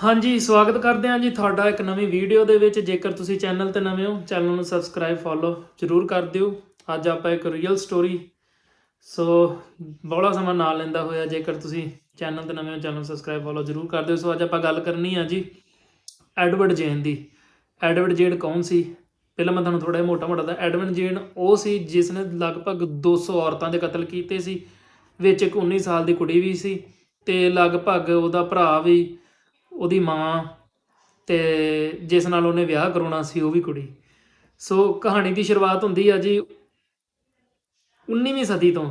ਹਾਂਜੀ, ਸਵਾਗਤ ਕਰਦੇ ਹਾਂ ਜੀ ਤੁਹਾਡਾ ਇੱਕ ਨਵੀਂ ਵੀਡੀਓ ਦੇ ਵਿੱਚ। ਜੇਕਰ ਤੁਸੀਂ ਚੈਨਲ ਤੇ ਨਵੇਂ ਹੋ, ਚੈਨਲ ਨੂੰ ਸਬਸਕ੍ਰਾਈਬ ਫੋਲੋ ਜਰੂਰ ਕਰ ਦਿਓ। ਅੱਜ ਆਪਾਂ ਇੱਕ ਰੀਅਲ ਸਟੋਰੀ ਸੋ ਬੜਾ ਸਮਾਂ ਨਾਲ ਲੈਂਦਾ ਹੋਇਆ। ਜੇਕਰ ਤੁਸੀਂ ਚੈਨਲ ਤੇ ਨਵੇਂ ਹੋ, ਚੈਨਲ ਨੂੰ ਸਬਸਕ੍ਰਾਈਬ ਫੋਲੋ ਜਰੂਰ ਕਰ ਦਿਓ। ਸੋ ਅੱਜ ਆਪਾਂ ਗੱਲ ਕਰਨੀ ਆ ਜੀ ਐਡਵਰਡ ਜੇਨ ਦੀ। ਐਡਵਰਡ ਜੇਨ ਕੌਣ ਸੀ? ਪਹਿਲਾਂ ਮੈਂ ਤੁਹਾਨੂੰ ਥੋੜਾ ਜਿਹਾ ਮੋਟਾ ਮੋਟਾ ਦਾ ਐਡਵਰਡ ਜੇਨ ਉਹ ਸੀ ਜਿਸ ਨੇ ਲਗਭਗ 200 ਔਰਤਾਂ ਦੇ ਕਤਲ ਕੀਤੇ ਸੀ, ਵਿੱਚ ਇੱਕ 19 ਸਾਲ ਦੀ ਕੁੜੀ ਵੀ ਸੀ ਤੇ ਲਗਭਗ ਉਹਦਾ ਭਰਾ ਵੀ ਉਹਦੀ ਮਾਂ ਤੇ ਜਿਸ ਨਾਲ ਉਹਨੇ ਵਿਆਹ ਕਰਾਉਣਾ ਸੀ, ਉਹ ਵੀ ਕੁੜੀ। ਸੋ ਕਹਾਣੀ ਦੀ ਸ਼ੁਰੂਆਤ ਹੁੰਦੀ ਆ ਜੀ 19ਵੀਂ ਸਦੀ ਤੋਂ।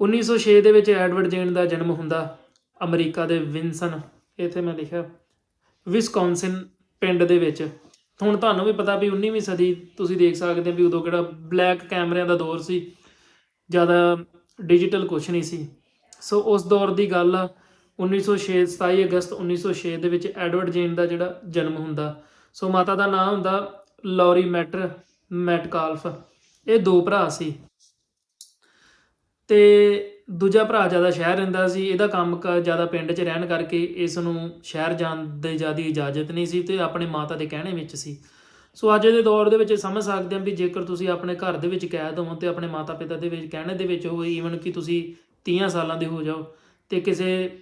1906 ਦੇ ਵਿੱਚ ਐਡਵਰਡ ਜੇਨ ਦਾ ਜਨਮ ਹੁੰਦਾ ਅਮਰੀਕਾ ਦੇ ਵਿਨਸਨ ਇੱਥੇ ਮੈਂ ਲਿਖਿਆ ਵਿਸਕੌਨਸਿਨ ਪਿੰਡ ਦੇ ਵਿੱਚ। ਹੁਣ ਤੁਹਾਨੂੰ ਵੀ ਪਤਾ ਵੀ 19ਵੀਂ ਸਦੀ ਤੁਸੀਂ ਦੇਖ ਸਕਦੇ ਹੋ ਵੀ ਉਦੋਂ ਕਿਹੜਾ ਬਲੈਕ ਕੈਮਰਿਆਂ ਦਾ ਦੌਰ ਸੀ, ਜ਼ਿਆਦਾ ਡਿਜੀਟਲ ਕੁਛ ਨਹੀਂ ਸੀ। ਸੋ ਉਸ ਦੌਰ ਦੀ ਗੱਲ ਆ 1906 27 ਅਗਸਤ 1906 ਦੇ ਵਿੱਚ ਐਡਵਰਡ ਜੇਨ ਦਾ ਜਿਹੜਾ ਜਨਮ ਹੁੰਦਾ, ਸੋ ਮਾਤਾ ਦਾ ਨਾਮ ਹੁੰਦਾ ਲੌਰੀ ਮੈਟਰ, ਮੈਟਕਾਲਫ। ਇਹ ਦੋ ਭਰਾ ਸੀ। ਤੇ ਦੂਜਾ ਭਰਾ ਜ਼ਿਆਦਾ ਸ਼ਹਿਰ ਰਹਿੰਦਾ ਸੀ, ਇਹਦਾ ਕੰਮ ਕਾਰ ਜ਼ਿਆਦਾ ਪਿੰਡ 'ਚ ਰਹਿਣ ਕਰਕੇ ਇਸ ਨੂੰ ਸ਼ਹਿਰ ਜਾਣ ਦੀ ਜ਼ਿਆਦਾ ਇਜਾਜ਼ਤ ਨਹੀਂ ਸੀ ਤੇ ਆਪਣੇ ਮਾਤਾ ਦੇ ਕਹਿਣੇ ਵਿੱਚ ਸੀ। ਸੋ ਅੱਜ ਦੇ ਦੌਰ ਦੇ ਵਿੱਚ ਸਮਝ ਸਕਦੇ ਹਾਂ ਵੀ ਜੇਕਰ ਤੁਸੀਂ ਆਪਣੇ ਘਰ ਦੇ ਵਿੱਚ ਕੈਦ ਹੋ ਤੇ ਆਪਣੇ ਮਾਤਾ ਪਿਤਾ ਦੇ ਵਿੱਚ, ਕਹਿਣੇ ਦੇ ਵਿੱਚ ਹੋ ਈਵਨ ਕਿ ਤੁਸੀਂ 30 ਸਾਲਾਂ ਦੇ ਹੋ ਜਾਓ ਤੇ ਕਿਸੇ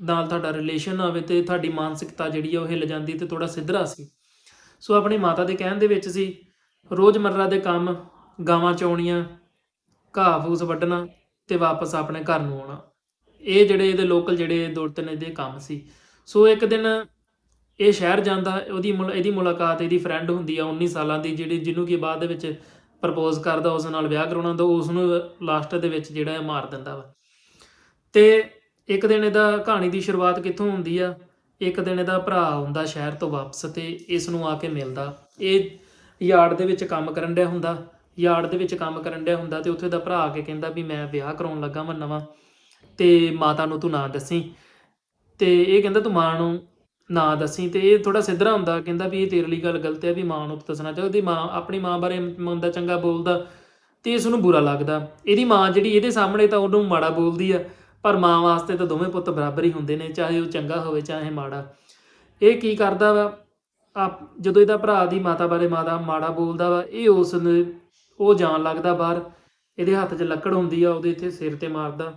ਨਾਲ ਤੁਹਾਡਾ ਰਿਲੇਸ਼ਨ ਆਵੇ ਤੇ ਤੁਹਾਡੀ ਮਾਨਸਿਕਤਾ ਜਿਹੜੀ ਆ ਉਹ ਹਿੱਲ ਜਾਂਦੀ ਤੇ ਥੋੜਾ ਸਿੱਧਰਾ ਸੀ। ਸੋ ਆਪਣੀ ਮਾਤਾ ਦੇ ਕਹਿਣ ਦੇ ਵਿੱਚ ਸੀ, ਰੋਜ਼ਮਰਰਾ ਦੇ ਕੰਮ ਗਾਵਾਂ ਚੋਣੀਆਂ, ਘਾਹ ਫੂਸ ਵੱਢਣਾ ਤੇ ਵਾਪਸ ਆਪਣੇ ਘਰ ਨੂੰ ਆਉਣਾ। ਇਹ ਜਿਹੜੇ ਇਹਦੇ ਲੋਕਲ ਜਿਹੜੇ ਦੋ ਤਿੰਨ ਇਹਦੇ ਕੰਮ ਸੀ। ਸੋ ਇੱਕ ਦਿਨ ਇਹ ਸ਼ਹਿਰ ਜਾਂਦਾ, ਉਹਦੀ ਮੁਲਾ- ਇਹਦੀ ਮੁਲਾਕਾਤ, ਇਹਦੀ ਫਰੈਂਡ ਹੁੰਦੀ ਆ 19 ਸਾਲਾਂ ਦੀ, ਜਿਹੜੀ ਜਿਹਨੂੰ ਕਿ ਬਾਅਦ ਦੇ ਵਿੱਚ ਪ੍ਰਪੋਜ਼ ਕਰਦਾ, ਉਸ ਨਾਲ ਵਿਆਹ ਕਰਾਉਣਾ, ਤਾਂ ਉਸ ਨੂੰ ਲਾਸਟ ਦੇ ਵਿੱਚ ਜਿਹੜਾ ਮਾਰ ਦਿੰਦਾ ਵਾ। ਤੇ ਇੱਕ ਦਿਨ ਇਹਦਾ ਕਹਾਣੀ ਦੀ ਸ਼ੁਰੂਆਤ ਕਿੱਥੋਂ ਹੁੰਦੀ ਆ? ਇੱਕ ਦਿਨ ਇਹਦਾ ਭਰਾ ਆਉਂਦਾ ਸ਼ਹਿਰ ਤੋਂ ਵਾਪਸ ਤੇ ਇਸ ਨੂੰ ਆ ਕੇ ਮਿਲਦਾ। ਇਹ ਯਾਰਡ ਦੇ ਵਿੱਚ ਕੰਮ ਕਰਨ ਡਿਆ ਹੁੰਦਾ। ਯਾਰਡ ਦੇ ਵਿੱਚ ਕੰਮ ਕਰਨ ਡਿਆ ਹੁੰਦਾ ਤੇ ਉੱਥੇ ਦਾ ਭਰਾ ਆ ਕੇ ਕਹਿੰਦਾ ਵੀ ਮੈਂ ਵਿਆਹ ਕਰਾਉਣ ਲੱਗਾ ਮੈਂ ਨਵਾਂ ਤੇ ਮਾਤਾ ਨੂੰ ਤੂੰ ਨਾ ਦੱਸੀ। ਤੇ ਇਹ ਕਹਿੰਦਾ ਤੂੰ ਮਾਂ ਨੂੰ ਨਾ ਦੱਸੀ ਤੇ ਇਹ ਥੋੜਾ ਸਿੱਧਰਾ ਹੁੰਦਾ, ਕਹਿੰਦਾ ਵੀ ਇਹ ਤੇਰੇ ਲਈ ਗੱਲ ਗਲਤ ਹੈ ਵੀ ਮਾਂ ਨੂੰ ਦੱਸਣਾ ਚਾਹੀਦਾ ਉਹਦੀ ਮਾਂ ਆਪਣੀ ਮਾਂ ਬਾਰੇ ਮੰਦਾ ਚੰਗਾ ਬੋਲਦਾ ਤੇ ਇਸ ਨੂੰ ਬੁਰਾ ਲੱਗਦਾ। ਇਹਦੀ ਮਾਂ ਜਿਹੜੀ ਇਹਦੇ ਸਾਹਮਣੇ ਤਾਂ ਉਹਨੂੰ ਮਾੜਾ ਬੋਲਦੀ ਆ। ਪਰ ਮਾਂ ਵਾਸਤੇ ਤਾਂ ਦੋਵੇਂ ਪੁੱਤ ਬਰਾਬਰ ਹੀ ਹੁੰਦੇ ਨੇ, ਚਾਹੇ ਉਹ ਚੰਗਾ ਹੋਵੇ, ਚਾਹੇ ਮਾੜਾ। ਇਹ ਕੀ ਕਰਦਾ ਵਾ? ਆਪ ਜਦੋਂ ਇਹਦਾ ਭਰਾ ਦੀ ਮਾਤਾ ਬਾਰੇ ਮਾਤਾ ਮਾੜਾ ਬੋਲਦਾ ਵਾ, ਇਹ ਉਸ ਨੂੰ ਉਹ ਜਾਣ ਲੱਗਦਾ ਬਾਹਰ, ਇਹਦੇ ਹੱਥ 'ਚ ਲੱਕੜ ਹੁੰਦੀ ਆ, ਉਹਦੇ ਇੱਥੇ ਸਿਰ ਤੇ ਮਾਰਦਾ।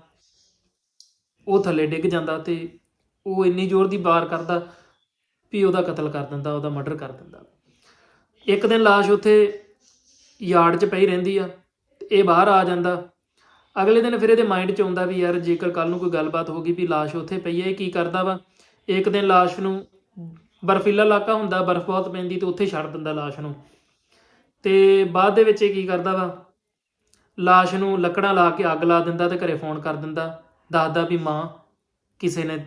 ਉਹ ਥੱਲੇ ਡਿੱਗ ਜਾਂਦਾ ਤੇ ਉਹ ਇੰਨੀ ਜ਼ੋਰ ਦੀ ਵਾਰ ਕਰਦਾ ਵੀ ਉਹਦਾ ਕਤਲ ਕਰ ਦਿੰਦਾ, ਉਹਦਾ ਮਰਡਰ ਕਰ ਦਿੰਦਾ। ਇੱਕ ਦਿਨ ਲਾਸ਼ ਉੱਥੇ ਯਾਰਡ 'ਚ ਪਈ ਰਹਿੰਦੀ ਆ ਇਹ ਬਾਹਰ ਆ ਜਾਂਦਾ। ਅਗਲੇ ਦਿਨ ਫਿਰ ਇਹਦੇ ਮਾਈਂਡ 'ਚ ਆਉਂਦਾ ਵੀ ਯਾਰ ਜੇਕਰ ਕੱਲ ਨੂੰ ਕੋਈ ਗੱਲਬਾਤ ਹੋ ਗਈ ਵੀ ਲਾਸ਼ ਉੱਥੇ ਪਈ ਹੈ, ਇਹ ਕੀ ਕਰਦਾ ਵਾ? ਇੱਕ ਦਿਨ ਲਾਸ਼ ਨੂੰ ਬਰਫੀਲਾ ਇਲਾਕਾ ਹੁੰਦਾ, ਬਰਫ਼ ਬਹੁਤ ਪੈਂਦੀ ਤੇ ਉੱਥੇ ਛੱਡ ਦਿੰਦਾ ਲਾਸ਼ ਨੂੰ। ਤੇ ਬਾਅਦ ਦੇ ਵਿੱਚ ਇਹ ਕੀ ਕਰਦਾ ਵਾ? ਲਾਸ਼ ਨੂੰ ਲੱਕੜਾਂ ਲਾ ਕੇ ਅੱਗ ਲਾ ਦਿੰਦਾ ਤੇ ਘਰੇ ਫੋਨ ਕਰ ਦਿੰਦਾ, ਦੱਸਦਾ ਵੀ ਮਾਂ, ਕਿਸੇ ਨੇ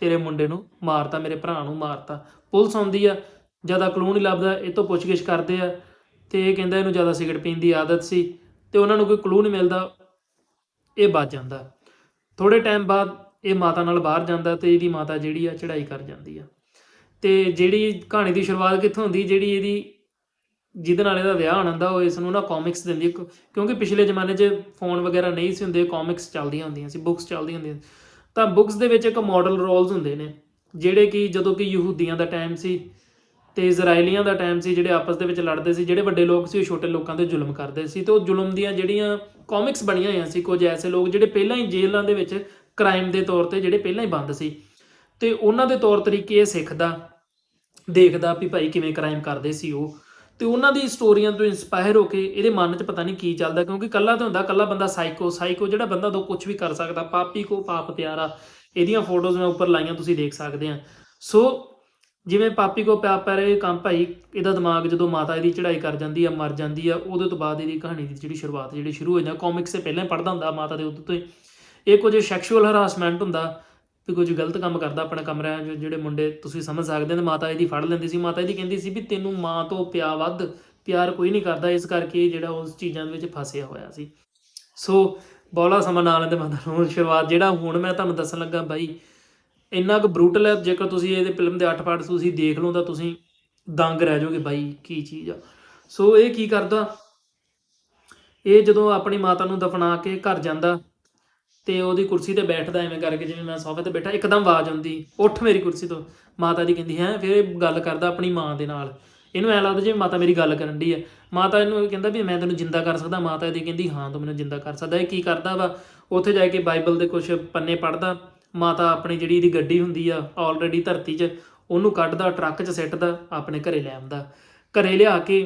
ਤੇਰੇ ਮੁੰਡੇ ਨੂੰ ਮਾਰਤਾ, ਮੇਰੇ ਭਰਾ ਨੂੰ ਮਾਰਤਾ। ਪੁਲਿਸ ਆਉਂਦੀ ਆ, ਜ਼ਿਆਦਾ ਕਲੂ ਨਹੀਂ ਲੱਭਦਾ, ਇਹ ਤੋਂ ਪੁੱਛਗਿੱਛ ਕਰਦੇ ਆ ਤੇ ਇਹ ਕਹਿੰਦਾ ਇਹਨੂੰ ਜ਼ਿਆਦਾ ਸਿਗਰਟ ਪੀਣ ਦੀ ਆਦਤ ਸੀ ਤੇ ਉਹਨਾਂ ਨੂੰ ਕੋਈ ਕਲੂ ਨਹੀਂ ਮਿਲਦਾ। ਇਹ ਬਚ ਜਾਂਦਾ। ਥੋੜੇ ਟਾਈਮ ਬਾਅਦ ਇਹ ਮਾਤਾ ਨਾਲ ਬਾਹਰ ਜਾਂਦਾ ਤੇ ਇਹਦੀ ਮਾਤਾ ਜਿਹੜੀ ਆ ਚੜ੍ਹਾਈ ਕਰ ਜਾਂਦੀ ਆ। ਤੇ ਜਿਹੜੀ ਕਹਾਣੀ ਦੀ ਸ਼ੁਰੂਆਤ ਕਿੱਥੋਂ ਹੁੰਦੀ, ਜਿਹੜੀ ਇਹਦੀ ਜਿਹਦੇ ਨਾਲ ਇਹਦਾ ਵਿਆਹ ਹੋਣਾ ਹੁੰਦਾ ਉਹ ਇਸ ਨੂੰ ਨਾ ਕਾਮਿਕਸ ਦਿੰਦੀ ਕਿਉਂਕਿ ਪਿਛਲੇ ਜ਼ਮਾਨੇ 'ਚ ਫੋਨ ਵਗੈਰਾ ਨਹੀਂ ਸੀ ਹੁੰਦੇ ਕਾਮਿਕਸ ਚੱਲਦੀਆਂ ਹੁੰਦੀਆਂ ਸੀ ਬੁੱਕਸ ਚੱਲਦੀਆਂ ਹੁੰਦੀਆਂ ਸੀ। ਤਾਂ ਬੁੱਕਸ ਦੇ ਵਿੱਚ ਇੱਕ ਮਾਡਲ ਰੋਲਸ ਹੁੰਦੇ ਨੇ, ਜਿਹੜੇ ਕਿ ਜਦੋਂ ਕਿ ਯਹੂਦੀਆਂ ਦਾ ਟਾਈਮ ਸੀ ਤੇ ਇਜ਼ਰਾਈਲੀਆਂ ਦਾ ਟਾਈਮ ਸੀ ਜਿਹੜੇ ਆਪਸ ਦੇ ਵਿੱਚ ਲੜਦੇ ਸੀ, ਜਿਹੜੇ ਵੱਡੇ ਲੋਕ ਸੀ ਉਹ ਛੋਟੇ ਲੋਕਾਂ ਤੇ ਜ਼ੁਲਮ ਕਰਦੇ ਸੀ ਤੇ ਉਹ ਜ਼ੁਲਮ ਦੀਆਂ ਜਿਹੜੀਆਂ ਕਾਮਿਕਸ ਬਣੀਆਂ ਹੋਈਆਂ ਸੀ, ਕੁਝ ਐਸੇ ਲੋਕ ਜਿਹੜੇ ਪਹਿਲਾਂ ਹੀ ਜੇਲ੍ਹਾਂ ਦੇ ਵਿੱਚ ਕ੍ਰਾਈਮ ਦੇ ਤੌਰ ਤੇ ਜਿਹੜੇ ਪਹਿਲਾਂ ਹੀ ਬੰਦ ਸੀ ਤੇ ਉਹਨਾਂ ਦੇ ਤੌਰ ਤਰੀਕੇ ਇਹ ਸਿੱਖਦਾ, ਦੇਖਦਾ ਵੀ ਭਾਈ ਕਿਵੇਂ ਕ੍ਰਾਈਮ ਕਰਦੇ ਸੀ ਉਹ ਤੇ ਉਹਨਾਂ ਦੀ ਸਟੋਰੀਆਂ ਤੋਂ ਇਨਸਪਾਇਰ ਹੋ ਕੇ ਇਹਦੇ ਮਨ 'ਚ ਪਤਾ ਨਹੀਂ ਕੀ ਚੱਲਦਾ ਕਿਉਂਕਿ ਕੱਲਾ ਤਾਂ ਹੁੰਦਾ ਕੱਲਾ ਬੰਦਾ ਸਾਈਕੋ ਸਾਈਕੋ ਜਿਹੜਾ ਬੰਦਾ ਤੋਂ ਕੁਝ ਵੀ ਕਰ ਸਕਦਾ, ਪਾਪੀ ਕੋ ਪਾਪ ਪਿਆਰਾ, ਇਹਦੀਆਂ ਫੋਟੋਜ਼ ਮੈਂ ਉੱਪਰ ਲਾਈਆਂ, ਤੁਸੀਂ ਦੇਖ ਸਕਦੇ ਆ। ਸੋ ਜਿਵੇਂ ਪਾਪੀ ਕੋ ਪਾਪ ਪਿਆਰਾ ਇਹ ਕੰਮ ਭਾਈ, ਇਹਦਾ ਦਿਮਾਗ ਜਦੋਂ ਮਾਤਾ ਇਹਦੀ ਚੜ੍ਹਾਈ ਕਰ ਜਾਂਦੀ ਆ, ਮਰ ਜਾਂਦੀ ਆ, ਉਹਦੇ ਤੋਂ ਬਾਅਦ ਇਹਦੀ ਕਹਾਣੀ ਦੀ ਜਿਹੜੀ ਸ਼ੁਰੂਆਤ, ਜਿਹੜੀ ਸ਼ੁਰੂ ਹੋ ਜਾਂਦਾ ਕਾਮਿਕਸ ਸੇ ਪਹਿਲਾਂ ਹੀ ਪੜ੍ਹਦਾ ਹੁੰਦਾ ਮਾਤਾ ਦੇ ਉਦੋਂ ਤੋਂ ਇਹ ਕੁਝ ਸੈਕਸ਼ੂਅਲ ਹਰਾਸਮੈਂਟ ਹੁੰਦਾ ਵੀ ਕੁਝ ਗਲਤ ਕੰਮ ਕਰਦਾ ਆਪਣੇ ਕਮਰਿਆਂ 'ਚ ਜਿਹੜੇ ਮੁੰਡੇ ਤੁਸੀਂ ਸਮਝ ਸਕਦੇ ਹੋ ਤੇ ਮਾਤਾ ਇਹਦੀ ਫੜ ਲੈਂਦੀ ਸੀ। ਮਾਤਾ ਇਹਦੀ ਕਹਿੰਦੀ ਸੀ ਵੀ ਤੈਨੂੰ ਮਾਂ ਤੋਂ ਪਿਆ ਵੱਧ ਪਿਆਰ ਕੋਈ ਨਹੀਂ ਕਰਦਾ, ਇਸ ਕਰਕੇ ਜਿਹੜਾ ਉਸ ਚੀਜ਼ਾਂ ਦੇ ਵਿੱਚ ਫਸਿਆ ਹੋਇਆ ਸੀ। ਸੋ ਬੋਲਾ ਸਮਾਂ ਨਾਲ ਲੈਂਦੇ ਮੈਂ ਸ਼ੁਰੂਆਤ, ਜਿਹੜਾ ਹੁਣ ਮੈਂ ਤੁਹਾਨੂੰ ਦੱਸਣ ਲੱਗਾ ਬਾਈ ਇੰਨਾ ਕੁ ਬਰੂਟਲ ਹੈ, ਜੇਕਰ ਤੁਸੀਂ ਇਹਦੇ ਫਿਲਮ ਦੇ 8 ਪਾਰਟ ਤੁਸੀਂ ਦੇਖ ਲਓ ਤਾਂ ਤੁਸੀਂ ਦੰਗ ਰਹਿ ਜਾਓਗੇ ਬਾਈ, ਕੀ ਚੀਜ਼ ਆ। ਸੋ ਇਹ ਕੀ ਕਰਦਾ? ਇਹ ਜਦੋਂ ਆਪਣੀ ਮਾਤਾ ਨੂੰ ਦਫਨਾ ਕੇ ਘਰ ਜਾਂਦਾ ਤੇ ਉਹਦੀ ਕੁਰਸੀ ਤੇ ਬੈਠਦਾ ਐਵੇਂ ਕਰਕੇ ਜਿਵੇਂ ਮੈਂ ਸੋਫੇ ਤੇ ਬੈਠਾ, ਇੱਕਦਮ ਆਵਾਜ਼ ਆਉਂਦੀ, ਉੱਠ ਮੇਰੀ ਕੁਰਸੀ ਤੋਂ। ਮਾਤਾ ਦੀ ਕਹਿੰਦੀ, ਹੈ, ਫਿਰ ਇਹ ਗੱਲ ਕਰਦਾ ਆਪਣੀ ਮਾਂ ਦੇ ਨਾਲ। ਇਹਨੂੰ ਐ ਲੱਗਦਾ ਜਿਵੇਂ ਮਾਤਾ ਮੇਰੀ ਗੱਲ ਕਰਨ ਦੀ ਹੈ ਮਾਤਾ ਇਹਨੂੰ ਕਹਿੰਦਾ ਵੀ ਮੈਂ ਤੈਨੂੰ ਜਿੰਦਾ ਕਰ ਸਕਦਾ। ਮਾਤਾ ਇਹਦੀ ਕਹਿੰਦੀ, ਹਾਂ, ਤੂੰ ਮੈਨੂੰ ਜਿੰਦਾ ਕਰ ਸਕਦਾ। ਇਹ ਕੀ ਕਰਦਾ ਵਾ? ਉੱਥੇ ਜਾ ਕੇ ਬਾਈਬਲ ਦੇ ਕੁਝ ਪੰਨੇ ਪੜਦਾ ਮਾਤਾ ਆਪਣੀ ਜਿਹੜੀ ਇਹਦੀ ਗੱਡੀ ਹੁੰਦੀ ਆ ਆਲਰੇਡੀ ਧਰਤੀ 'ਚ, ਉਹਨੂੰ ਕੱਢਦਾ, ਟਰੱਕ 'ਚ ਸਿੱਟਦਾ, ਆਪਣੇ ਘਰੇ ਲੈ ਆਉਂਦਾ। ਘਰੇ ਲਿਆ ਕੇ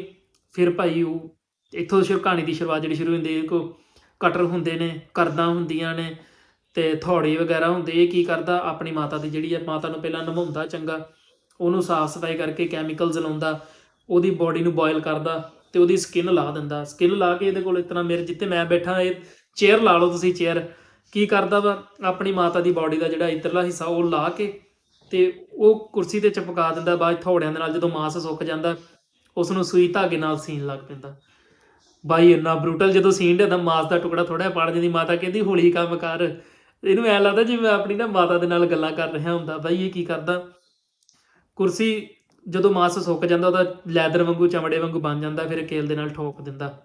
ਫਿਰ ਭਾਈ ਉਹ ਇੱਥੋਂ ਸ਼ੁਰੂ, ਕਹਾਣੀ ਦੀ ਸ਼ੁਰੂਆਤ ਜਿਹੜੀ ਸ਼ੁਰੂ ਹੁੰਦੀ ਹੈ, ਕੋ ਕਟਰ ਹੁੰਦੇ ਨੇ, ਕਰਦਾਂ ਹੁੰਦੀਆਂ ਨੇ ਤੇ ਥੋੜੀ ਵਗੈਰਾ ਹੁੰਦੇ, ਇਹ ਕੀ ਕਰਦਾ, ਆਪਣੀ ਮਾਤਾ ਦੀ ਜਿਹੜੀ ਹੈ ਮਾਤਾ ਨੂੰ ਪਹਿਲਾਂ ਨਵਾਉਂਦਾ ਚੰਗਾ, ਉਹਨੂੰ ਸਾਫ਼ ਸਫ਼ਾਈ ਕਰਕੇ ਕੈਮੀਕਲਸ ਲਾਉਂਦਾ, ਉਹਦੀ ਬਾਡੀ ਨੂੰ ਬੋਇਲ ਕਰਦਾ ਤੇ ਉਹਦੀ ਸਕਿਨ ਲਾ ਦਿੰਦਾ। ਸਕਿਨ ਲਾ ਕੇ ਇਹਦੇ ਕੋਲ ਇਤਨਾ ਮੇਰੇ ਜਿੱਥੇ ਮੈਂ ਬੈਠਾ, ਇਹ ਚੇਅਰ ਲਾ ਲਓ ਤੁਸੀਂ ਚੇਅਰ ਕੀ ਕਰਦਾ ਵਾ? ਆਪਣੀ ਮਾਤਾ ਦੀ ਬਾਡੀ ਦਾ ਜਿਹੜਾ ਇਧਰਲਾ ਹਿੱਸਾ ਉਹ ਲਾ ਕੇ ਤੇ ਉਹ ਕੁਰਸੀ ਤੇ ਚਪਕਾ ਦਿੰਦਾ, ਬਾਅਦ ਥੋੜਿਆਂ ਦੇ ਨਾਲ ਜਦੋਂ ਮਾਸ ਸੁੱਕ ਜਾਂਦਾ ਉਸ ਨੂੰ ਸੂਈ ਧਾਗੇ ਨਾਲ ਸੀਨ ਲੱਗ ਪੈਂਦਾ। ਬਾਈ, ਇੰਨਾ ਬਰੂਟਲ ਜਦੋਂ ਸੀਨ ਦੇ ਦਾ ਮਾਸ ਦਾ ਟੁਕੜਾ ਥੋੜਾ ਜਿਹਾ ਪੜ ਜਾਂਦੀ ਮਾਤਾ ਕਹਿੰਦੀ, ਹੌਲੀ ਕੰਮ ਕਰ। ਇਹਨੂੰ ਐ ਲੱਗਦਾ ਜਿਵੇਂ ਆਪਣੀ ਨਾ ਮਾਤਾ ਦੇ ਨਾਲ ਗੱਲਾਂ ਕਰ ਰਿਹਾ ਹੁੰਦਾ। ਬਾਈ, ਇਹ ਕੀ ਕਰਦਾ? ਕੁਰਸੀ ਜਦੋਂ ਮਾਸ ਸੁੱਕ ਜਾਂਦਾ, ਉਹਦਾ ਲੈਦਰ ਵਾਂਗੂ, ਚਮੜੇ ਵਾਂਗੂ ਬਣ ਜਾਂਦਾ, ਫਿਰ ਕੇਲ ਦੇ ਨਾਲ ਠੋਕ ਦਿੰਦਾ।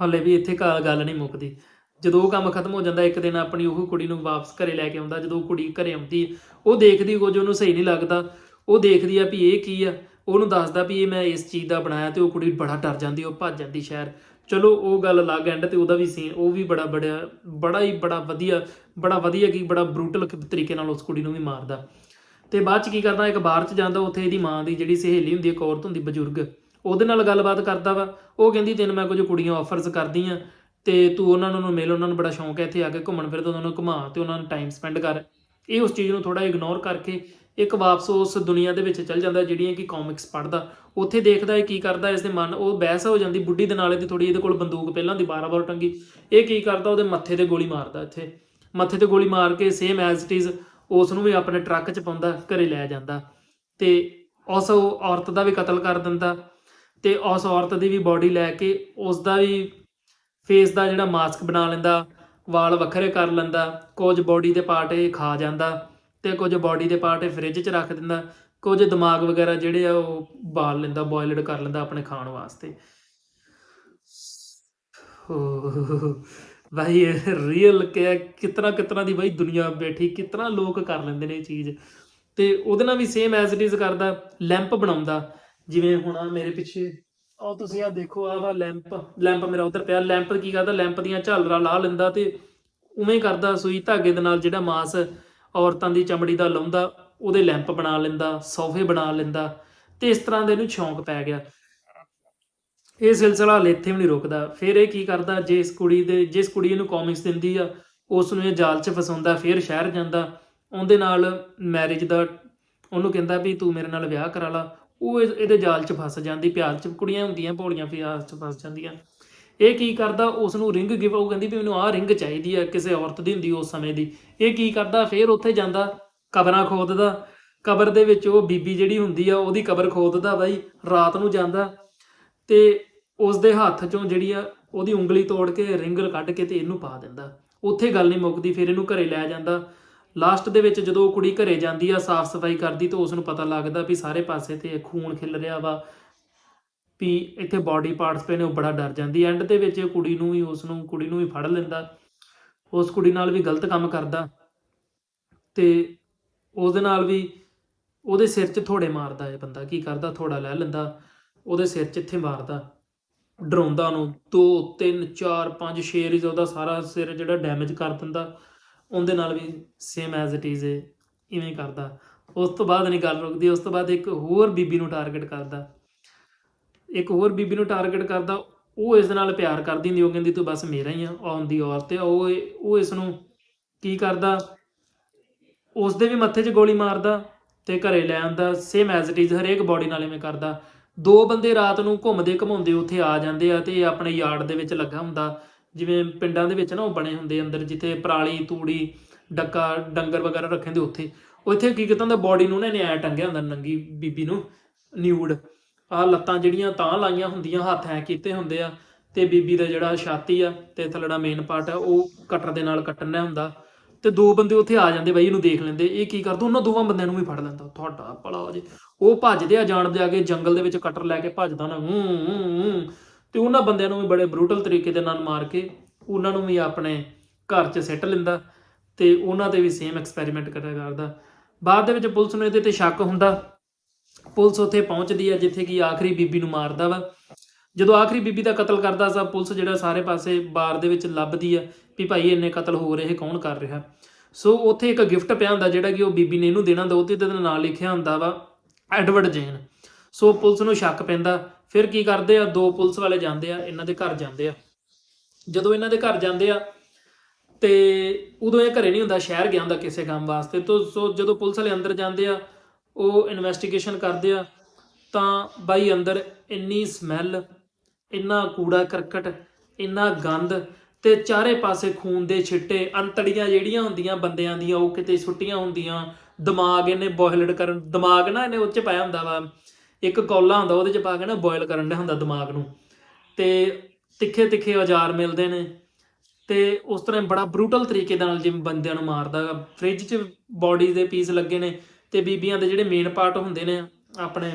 ਹਾਲੇ ਵੀ ਇੱਥੇ ਕਾ- ਗੱਲ ਨਹੀਂ ਮੁੱਕਦੀ। ਜਦੋਂ ਉਹ ਕੰਮ ਖਤਮ ਹੋ ਜਾਂਦਾ, ਇੱਕ ਦਿਨ ਆਪਣੀ ਉਹ ਕੁੜੀ ਨੂੰ ਵਾਪਸ ਘਰੇ ਲੈ ਕੇ ਆਉਂਦਾ, ਜਦੋਂ ਉਹ ਕੁੜੀ ਘਰੇ ਆਉਂਦੀ, ਉਹ ਦੇਖਦੀ ਕੁਝ ਉਹਨੂੰ ਸਹੀ ਨਹੀਂ ਲੱਗਦਾ। ਉਹ ਦੇਖਦੀ ਆ ਵੀ ਇਹ ਕੀ ਆ, ਉਹਨੂੰ ਦੱਸਦਾ ਵੀ ਇਹ ਮੈਂ ਇਸ ਚੀਜ਼ ਦਾ ਬਣਾਇਆ ਤੇ ਉਹ ਕੁੜੀ ਬੜਾ ਡਰ ਜਾਂਦੀ, ਉਹ ਭੱਜ ਜਾਂਦੀ ਸ਼ਹਿਰ। ਚਲੋ, ਉਹ ਗੱਲ ਅਲੱਗ ਐਂਡ ਤੇ ਉਹਦਾ ਵੀ ਸੀਨ ਉਹ ਵੀ ਬੜਾ ਬੜਾ ਬੜਾ ਹੀ ਬੜਾ ਵਧੀਆ ਬੜਾ ਵਧੀਆ ਕੀ ਬੜਾ ਬਰੂਟਲ ਤਰੀਕੇ ਨਾਲ ਉਸ ਕੁੜੀ ਨੂੰ ਵੀ ਮਾਰਦਾ। ਤੇ ਬਾਅਦ ਚ ਕੀ ਕਰਦਾ, ਇੱਕ ਬਾਹਰ ਚ ਜਾਂਦਾ, ਉੱਥੇ ਇਹਦੀ ਮਾਂ ਦੀ ਜਿਹੜੀ ਸਹੇਲੀ ਹੁੰਦੀ ਹੈ ਇੱਕ ਔਰਤ ਹੁੰਦੀ, ਬਜ਼ੁਰਗ, ਉਹਦੇ ਨਾਲ ਗੱਲਬਾਤ ਕਰਦਾ ਵਾ। ਉਹ ਕਹਿੰਦੀ ਤੈਨੂੰ ਮੈਂ ਕੁਝ ਕੁੜੀਆਂ ਆਫਰਸ ਕਰਦੀ ਆ ਤੇ ਤੂੰ ਉਹਨਾਂ ਨੂੰ ਮਿਲ, ਉਹਨਾਂ ਨੂੰ ਬੜਾ ਸ਼ੌਂਕ ਹੈ ਇੱਥੇ ਆ ਕੇ ਘੁੰਮਣ ਫਿਰਨ ਦਾ, ਉਹਨਾਂ ਨੂੰ ਘੁਮਾ ਤੇ ਉਹਨਾਂ ਨੂੰ ਟਾਈਮ ਸਪੈਂਡ ਕਰ। ਇਹ ਉਸ ਚੀਜ਼ ਨੂੰ ਥੋੜਾ ਇਗਨੋਰ ਕਰਕੇ ਇੱਕ ਵਾਪਸ ਉਸ ਦੁਨੀਆ ਦੇ ਵਿੱਚ ਚੱਲ ਜਾਂਦਾ ਜਿਹੜੀਆਂ ਕਿ ਕਾਮਿਕਸ ਪੜ੍ਹਦਾ। ਉੱਥੇ ਦੇਖਦਾ ਹੈ ਕੀ ਕਰਦਾ ਇਸ ਦੇ ਮਨ, ਉਹ ਬਹਿਸ ਹੋ ਜਾਂਦੀ, ਬੁੱਢੀ ਦੇ ਨਾਲ ਇਹਦੀ ਥੋੜੀ ਇਹਦੇ ਕੋਲ ਬੰਦੂਕ ਪਹਿਲਾਂ ਦੀ 12 ਬਾਰ ਟੰਗੀ। ਇਹ ਕੀ ਕਰਦਾ, ਉਹਦੇ ਮੱਥੇ ਤੇ ਗੋਲੀ ਮਾਰਦਾ ਇੱਥੇ। ਮੱਥੇ ਤੇ ਗੋਲੀ ਮਾਰ ਕੇ ਸੇਮ ਐਜ਼ ਇਟ ਇਜ਼ ਉਸ ਨੂੰ ਵੀ ਆਪਣੇ ਟਰੱਕ 'ਚ ਪਾਉਂਦਾ, ਘਰੇ ਲੈ ਜਾਂਦਾ। ਤੇ ਉਸ ਔਰਤ ਦਾ ਵੀ ਕਤਲ ਕਰ ਦਿੰਦਾ। ਤੇ ਉਸ ਔਰਤ ਦੀ ਵੀ ਬਾਡੀ ਲੈ ਕੇ ਉਸ ਦਾ ਵੀ ਫੇਸ ਦਾ ਜਿਹੜਾ ਮਾਸਕ ਬਣਾ ਲੈਂਦਾ, ਵਾਲ ਵੱਖਰੇ ਕਰ ਲੈਂਦਾ, ਕੁਝ ਬਾਡੀ ਦੇ ਪਾਰਟ ਇਹ ਖਾ ਜਾਂਦਾ ਤੇ ਕੁਝ ਬਾਡੀ ਦੇ ਪਾਰਟ ਇਹ ਫ੍ਰਿਜ 'ਚ ਰੱਖ ਦਿੰਦਾ, ਕੁਝ ਦਿਮਾਗ ਵਗੈਰਾ ਜਿਹੜੇ ਆ ਉਹ ਬਾਲ ਲੈਂਦਾ ਬੋਇਲਡ ਕਰ ਲੈਂਦਾ ਆਪਣੇ ਖਾਣ ਵਾਸਤੇ। ਹੋ ਭਾਈ ਰੀਅਲ ਕਿ ਕਿਤਨਾ ਕਿਤਨਾ ਦੀ ਭਾਈ ਦੁਨੀਆ ਬੈਠੀ, ਕਿਤਨਾ ਲੋਕ ਕਰ ਲੈਂਦੇ ਨੇ ਇਹ ਚੀਜ਼। ਤੇ ਉਹਦੇ ਨਾਲ ਵੀ ਸੇਮ ਐਜ਼ ਇਟ ਇਜ਼ ਕਰਦਾ ਲੈਂਪ ਬਣਾਉਂਦਾ। ਜਿਵੇਂ ਹੁਣ ਮੇਰੇ ਪਿੱਛੇ ਆਹ ਤੁਸੀਂ ਆ ਦੇਖੋ, ਆਹ ਵਾ ਲੈਂਪ ਲੈਂਪ ਮੇਰਾ ਉਧਰ ਪਿਆ। ਲੈਂਪ ਕੀ ਕਰਦਾ? ਲੈਂਪ ਦੀਆਂ ਝਾਲਰਾਂ ਲਾ ਲੈਂਦਾ ਤੇ ਉਵੇਂ ਕਰਦਾ ਸੂਈ ਧਾਗੇ ਦੇ ਨਾਲ ਜਿਹੜਾ ਮਾਸ ਔਰਤਾਂ ਦੀ ਚਮੜੀ ਦਾ ਲਾਉਂਦਾ, ਉਹਦੇ ਲੈਂਪ ਬਣਾ ਲੈਂਦਾ, ਸੋਫੇ ਬਣਾ ਲੈਂਦਾ ਤੇ ਇਸ ਤਰ੍ਹਾਂ ਦੇ ਇਹਨੂੰ ਸ਼ੌਂਕ ਪੈ ਗਿਆ। ਇਹ ਸਿਲਸਿਲਾ ਹਲੇ ਇੱਥੇ ਵੀ ਨਹੀਂ ਰੁਕਦਾ। ਫਿਰ ਇਹ ਕੀ ਕਰਦਾ? ਜਿਸ ਕੁੜੀ ਦੇ ਜਿਸ ਕੁੜੀ ਇਹਨੂੰ ਕਾਮਿਕਸ ਦਿੰਦੀ ਆ, ਉਸ ਨੂੰ ਇਹ ਜਾਲ 'ਚ ਫਸਾਉਂਦਾ, ਫਿਰ ਸ਼ਹਿਰ ਜਾਂਦਾ। ਉਹਦੇ ਨਾਲ ਮੈਰਿਜ ਦਾ ਉਹਨੂੰ ਕਹਿੰਦਾ ਵੀ ਤੂੰ ਮੇਰੇ ਨਾਲ ਵਿਆਹ ਕਰਾ ਲਾ। ਉਹ ਇਹਦੇ ਜਾਲ 'ਚ ਫਸ ਜਾਂਦੀ ਪਿਆਰ 'ਚ ਕੁੜੀਆਂ ਹੁੰਦੀਆਂ ਭੋਲੀਆਂ ਪਿਆਰ 'ਚ ਫਸ ਜਾਂਦੀਆਂ। ਇਹ ਕੀ ਕਰਦਾ? ਉਸ ਨੂੰ ਰਿੰਗ ਗਿਵ ਉਹ ਕਹਿੰਦੀ ਵੀ ਮੈਨੂੰ ਆਹ ਰਿੰਗ ਚਾਹੀਦੀ ਆ, ਕਿਸੇ ਔਰਤ ਦੀ ਹੁੰਦੀ ਉਸ ਸਮੇਂ ਦੀ। ਇਹ ਕੀ ਕਰਦਾ? ਫਿਰ ਉੱਥੇ ਜਾਂਦਾ, ਕਬਰਾਂ ਖੋਦਦਾ। ਕਬਰ ਦੇ ਵਿੱਚ ਉਹ ਬੀਬੀ ਜਿਹੜੀ ਹੁੰਦੀ ਆ, ਉਹਦੀ ਕਬਰ ਖੋਦਦਾ ਬਾਈ, ਰਾਤ ਨੂੰ ਜਾਂਦਾ ਤੇ ਉਸ ਦੇ ਹੱਥ ਚੋਂ ਜਿਹੜੀ ਆ, ਉਹਦੀ ਉਂਗਲੀ ਤੋੜ ਕੇ ਰਿੰਗਲ ਕੱਢ ਕੇ ਤੇ ਇਹਨੂੰ ਪਾ ਦਿੰਦਾ। ਉੱਥੇ ਗੱਲ ਨਹੀਂ ਮੁੱਕਦੀ, ਫਿਰ ਇਹਨੂੰ ਘਰੇ ਲੈ ਜਾਂਦਾ। ਲਾਸਟ ਦੇ ਵਿੱਚ ਜਦੋਂ ਉਹ ਕੁੜੀ ਘਰੇ ਜਾਂਦੀ ਆ, ਸਾਫ਼ ਸਫ਼ਾਈ ਕਰਦੀ ਤਾਂ ਉਸ ਨੂੰ ਪਤਾ ਲੱਗਦਾ ਵੀ ਸਾਰੇ ਪਾਸੇ ਤੇ ਖੂਨ ਖਿਲ ਰਿਹਾ ਵਾ ਵੀ ਇੱਥੇ ਬਾਡੀ ਪਾਰਟਸ ਪਏ ਨੇ, ਉਹ ਬੜਾ ਡਰ ਜਾਂਦੀ ਐਂਡ ਦੇ ਵਿੱਚ ਕੁੜੀ ਨੂੰ ਵੀ ਉਸ ਨੂੰ ਕੁੜੀ ਨੂੰ ਵੀ ਫੜ ਲੈਂਦਾ। ਉਸ ਕੁੜੀ ਨਾਲ ਵੀ ਗਲਤ ਕੰਮ ਕਰਦਾ ਤੇ ਉਹਦੇ ਨਾਲ ਵੀ ਉਹਦੇ ਸਿਰ 'ਚ ਥੋੜੇ ਮਾਰਦਾ ਇਹ ਬੰਦਾ, ਕੀ ਕਰਦਾ ਥੋੜਾ ਲੈ ਲੈਂਦਾ, ਉਹਦੇ ਸਿਰ 'ਚ ਇੱਥੇ ਮਾਰਦਾ, ਡਰਾਉਂਦਾ ਨੂੰ 2 3 4 5 ਛੇ ਹੀ ਉਹਦਾ ਸਾਰਾ ਸਿਰ ਜਿਹੜਾ ਡੈਮੇਜ ਕਰ ਦਿੰਦਾ। ਉਹਦੇ ਨਾਲ ਵੀ ਸੇਮ ਐਜ਼ ਇਟ ਇਜ਼ ਇਵੇਂ ਕਰਦਾ। ਉਸ ਤੋਂ ਬਾਅਦ ਨਹੀਂ ਗੱਲ ਰੁਕਦੀ, ਉਸ ਤੋਂ ਬਾਅਦ ਇੱਕ ਹੋਰ ਬੀਬੀ ਨੂੰ ਟਾਰਗੇਟ ਕਰਦਾ। ਇੱਕ ਹੋਰ ਬੀਬੀ ਨੂੰ ਟਾਰਗੇਟ ਕਰਦਾ, ਉਹ ਇਸ ਨਾਲ ਪਿਆਰ ਕਰਦੀ ਹੁੰਦੀ, ਉਹ ਕਹਿੰਦੀ, ਤੂੰ ਬਸ ਮੇਰਾ ਹੀ ਆ। ਆਉਣ ਦੀ ਔਰਤ ਆ ਉਹ ਉਹ ਇਸ ਨੂੰ ਕੀ ਕਰਦਾ? ਉਸ ਦੇ ਵੀ ਮੱਥੇ 'ਚ ਗੋਲੀ ਮਾਰਦਾ ਤੇ ਘਰੇ ਲੈ ਆਂਦਾ ਸੇਮ ਐਜ਼ ਇਟ ਇਜ਼ ਹਰੇਕ ਬਾਡੀ ਨਾਲ ਐਵੇਂ ਕਰਦਾ। ਦੋ ਬੰਦੇ ਰਾਤ ਨੂੰ ਘੁੰਮਦੇ ਘਮਾਉਂਦੇ ਉੱਥੇ ਆ ਜਾਂਦੇ ਆ ਤੇ ਆਪਣੇ ਯਾਰਡ ਦੇ ਵਿੱਚ ਲੱਗਾ ਹੁੰਦਾ। ਜਿਵੇਂ ਪਿੰਡਾਂ ਦੇ ਵਿੱਚ ਨਾ ਉਹ ਬਣੇ ਹੁੰਦੇ ਅੰਦਰ, ਜਿੱਥੇ ਪਰਾਲੀ, ਤੂੜੀ, ਡੱਕਾ, ਡੰਗਰ ਵਗੈਰਾ ਰੱਖੇ ਹੁੰਦੇ ਉੱਥੇ। ਉਹ ਇੱਥੇ ਕੀ ਕੀਤਾ ਹੁੰਦਾ ਬਾਡੀ ਨੂੰ ਨਾ ਇਹਨੇ ਐ ਟੰਗਿਆ ਹੁੰਦਾ, ਨੰਗੀ ਬੀਬੀ ਨੂੰ ਨਿਊਡ ਆਹ ਲੱਤਾਂ ਜਿਹੜੀਆਂ ਤਾਂ ਲਾਈਆਂ ਹੁੰਦੀਆਂ, ਹੱਥ ਐ ਕੀਤੇ ਹੁੰਦੇ ਆ, ਤੇ ਬੀਬੀ ਦਾ ਜਿਹੜਾ ਛਾਤੀ ਆ ਤੇ ਥੱਲੜਾ ਮੇਨ ਪਾਰਟ ਆ, ਉਹ ਕਟਰ ਦੇ ਨਾਲ ਕੱਟਣਾ ਹੁੰਦਾ। ਤੇ ਦੋ ਬੰਦੇ ਉੱਥੇ ਆ ਜਾਂਦੇ ਬਾਈ, ਇਹਨੂੰ ਦੇਖ ਲੈਂਦੇ। ਇਹ ਕੀ ਕਰਦਾ, ਉਹਨਾਂ ਦੋਵਾਂ ਬੰਦਿਆਂ ਨੂੰ ਵੀ ਫੜ ਲੈਂਦਾ, ਤੁਹਾਡਾ ਭਲਾ ਹੋ ਜੇ। ਉਹ ਭੱਜਦੇ ਆ ਜਾਣ ਦੇ ਕੇ, ਜੰਗਲ ਦੇ ਵਿੱਚ ਕਟਰ ਲੈ ਕੇ ਭੱਜਦਾ ਨਾ ਹੂੰ ਹੂੰ। ਤੇ ਉਹਨਾਂ ਬੰਦਿਆਂ ਨੂੰ ਵੀ ਬੜੇ ਬਰੂਟਲ ਤਰੀਕੇ ਦੇ ਨਾਲ ਮਾਰ ਕੇ ਉਹਨਾਂ ਨੂੰ ਵੀ ਆਪਣੇ ਘਰ 'ਚ ਸੈੱਟ ਲੈਂਦਾ ਤੇ ਉਹਨਾਂ ਤੇ ਵੀ ਸੇਮ ਐਕਸਪੈਰੀਮੈਂਟ ਕਰਿਆ ਕਰਦਾ। ਬਾਅਦ ਦੇ ਵਿੱਚ ਪੁਲਿਸ ਨੂੰ ਇਹਦੇ ਤੇ ਸ਼ੱਕ ਹੁੰਦਾ। ਪੁਲਿਸ ਉੱਥੇ ਪਹੁੰਚਦੀ ਹੈ ਜਿੱਥੇ ਕਿ ਆਖਰੀ ਬੀਬੀ ਨੂੰ ਮਾਰਦਾ ਵਾ। ਜਦੋਂ ਆਖਰੀ ਬੀਬੀ ਦਾ ਕਤਲ ਕਰਦਾ ਸਾ ਪੁਲਿਸ ਜਿਹੜਾ ਸਾਰੇ ਪਾਸੇ ਬਾਰ ਦੇ ਵਿੱਚ ਲੱਭਦੀ ਆ ਵੀ ਭਾਈ ਇੰਨੇ ਕਤਲ ਹੋ ਰਹੇ ਕੌਣ ਕਰ ਰਿਹਾ? ਸੋ ਉੱਥੇ ਇੱਕ ਗਿਫਟ ਪਿਆ ਹੁੰਦਾ ਜਿਹੜਾ ਕਿ ਉਹ ਬੀਬੀ ਨੇ ਇਹਨੂੰ ਦੇਣਾ ਹੁੰਦਾ ਉਹਤੇ ਤੇ ਨਾਲ ਲਿਖਿਆ ਹੁੰਦਾ ਵਾ, ਐਡਵਰਡ ਜੇਨ। ਸੋ ਪੁਲਿਸ ਨੂੰ ਸ਼ੱਕ ਪੈਂਦਾ, ਫਿਰ ਕੀ ਕਰਦੇ ਆ? ਦੋ ਪੁਲਿਸ ਵਾਲੇ ਜਾਂਦੇ ਆ, ਇਹਨਾਂ ਦੇ ਘਰ ਜਾਂਦੇ ਆ। ਜਦੋਂ ਇਹਨਾਂ ਦੇ ਘਰ ਜਾਂਦੇ ਆ, ਤੇ ਉਦੋਂ ਇਹ ਘਰੇ ਨਹੀਂ ਹੁੰਦਾ, ਸ਼ਹਿਰ ਗਿਆ ਹੁੰਦਾ ਕਿਸੇ ਕੰਮ ਵਾਸਤੇ। ਤੋਂ ਸੋ ਜਦੋਂ ਪੁਲਿਸ ਵਾਲੇ ਅੰਦਰ ਜਾਂਦੇ ਆ, ਉਹ ਇਨਵੈਸਟੀਗੇਸ਼ਨ ਕਰਦੇ ਆ, ਤਾਂ ਬਾਈ ਅੰਦਰ ਇੰਨੀ ਸਮੈਲ ਇੰਨਾ ਕੂੜਾ ਕਰਕਟ, ਇੰਨਾ ਗੰਦ ਤੇ ਚਾਰੇ ਪਾਸੇ ਖੂਨ ਦੇ ਛਿੱਟੇ, ਅੰਤੜੀਆਂ ਜਿਹੜੀਆਂ ਹੁੰਦੀਆਂ ਬੰਦਿਆਂ ਦੀਆਂ, ਉਹ ਕਿਤੇ ਸੁੱਟੀਆਂ ਹੁੰਦੀਆਂ, ਦਿਮਾਗ ਇਹਨੇ ਬੋਇਲਡ ਕਰਨ, ਦਿਮਾਗ ਨਾ ਇਹਨੇ ਉੱਚ ਪਾਇਆ ਹੁੰਦਾ ਵਾ। ਇੱਕ ਕੌਲਾ ਹੁੰਦਾ, ਉਹਦੇ ਚ ਪਾ ਕੇ ਨਾ ਬੋਇਲ ਕਰਨ ਦਾ ਹੁੰਦਾ ਦਿਮਾਗ ਨੂੰ। ਤੇ ਤਿੱਖੇ ਤਿੱਖੇ ਔਜ਼ਾਰ ਮਿਲਦੇ ਨੇ। ਤੇ ਉਸ ਤਰ੍ਹਾਂ ਬੜਾ ਬਰੂਟਲ ਤਰੀਕੇ ਦੇ ਨਾਲ ਜਿਵੇਂ ਬੰਦਿਆਂ ਨੂੰ ਮਾਰਦਾ ਫ੍ਰਿਜ 'ਚ ਬਾਡੀ ਦੇ ਪੀਸ ਲੱਗੇ ਨੇ ਤੇ ਬੀਬੀਆਂ ਦੇ ਜਿਹੜੇ ਮੇਨ ਪਾਰਟ ਹੁੰਦੇ ਨੇ, ਆਪਣੇ